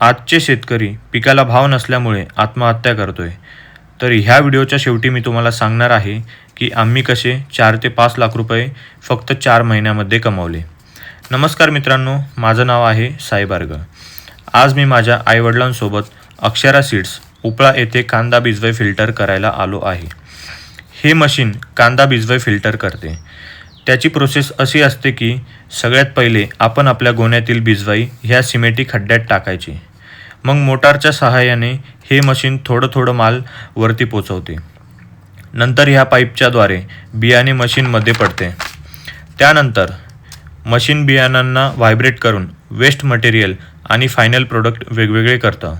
आजचे शेतकरी पिकाला भाव नसल्यामुळे आत्महत्या करतोय. तर ह्या व्हिडिओच्या शेवटी मी तुम्हाला सांगणार आहे की आम्ही कसे चार ते पाच लाख रुपये फक्त चार महिन्यामध्ये कमावले. नमस्कार मित्रांनो माझं नाव आहे साईबार्ग आज मी माझ्या आईवडिलांसोबत अक्षरा सीड्स उपळा येथे कांदा बिजवय फिल्टर करायला आलो आहे. हे मशीन कांदा बिजवय फिल्टर करते. त्याची प्रोसेस अशी असते की सगळ्यात पहिले आपण आपल्या गोण्यातील बिजवाई ह्या सिमेटी खड्ड्यात टाकायची. मग मोटारच्या सहाय्याने हे मशीन थोडं थोडं माल वरती पोचवते. नंतर ह्या पाईपच्याद्वारे बियाणे मशीनमध्ये पडते. त्यानंतर मशीन बियाणांना व्हायब्रेट करून वेस्ट मटेरियल आणि फायनल प्रोडक्ट वेगवेगळे करतं.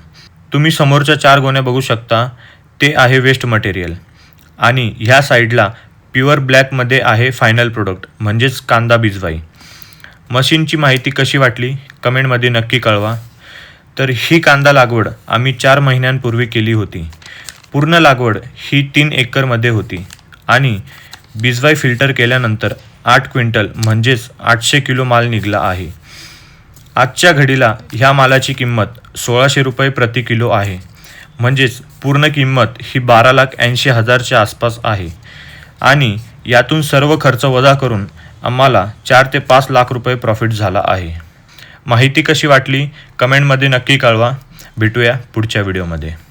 तुम्ही समोरच्या चार गोण्या बघू शकता ते आहे वेस्ट मटेरियल. आणि ह्या साईडला प्युअर ब्लॅकमध्ये आहे फायनल प्रोडक्ट म्हणजेच कांदा बिजवाई. मशीनची माहिती कशी वाटली? कमेंटमध्ये नक्की कळवा. तर ही कांदा लागवड आम्ही चार महिन्यांपूर्वी केली होती. पूर्ण लागवड ही तीन एकरमध्ये होती. आणि बिजवाई फिल्टर केल्यानंतर आठ क्विंटल म्हणजेच आठशे किलो माल निघला आहे. आजच्या घडीला ह्या मालाची किंमत सोळाशे रुपये प्रति किलो आहे. म्हणजेच पूर्ण किंमत ही बारा लाख ऐंशी हजारच्या आसपास आहे. आणि यातून सर्व खर्च वजा करून आम्हाला चार ते पाच लाख रुपये प्रॉफिट झाला आहे. माहिती कशी वाटली? कमेंटमध्ये नक्की कळवा. भेटूया पुढच्या व्हिडिओमध्ये.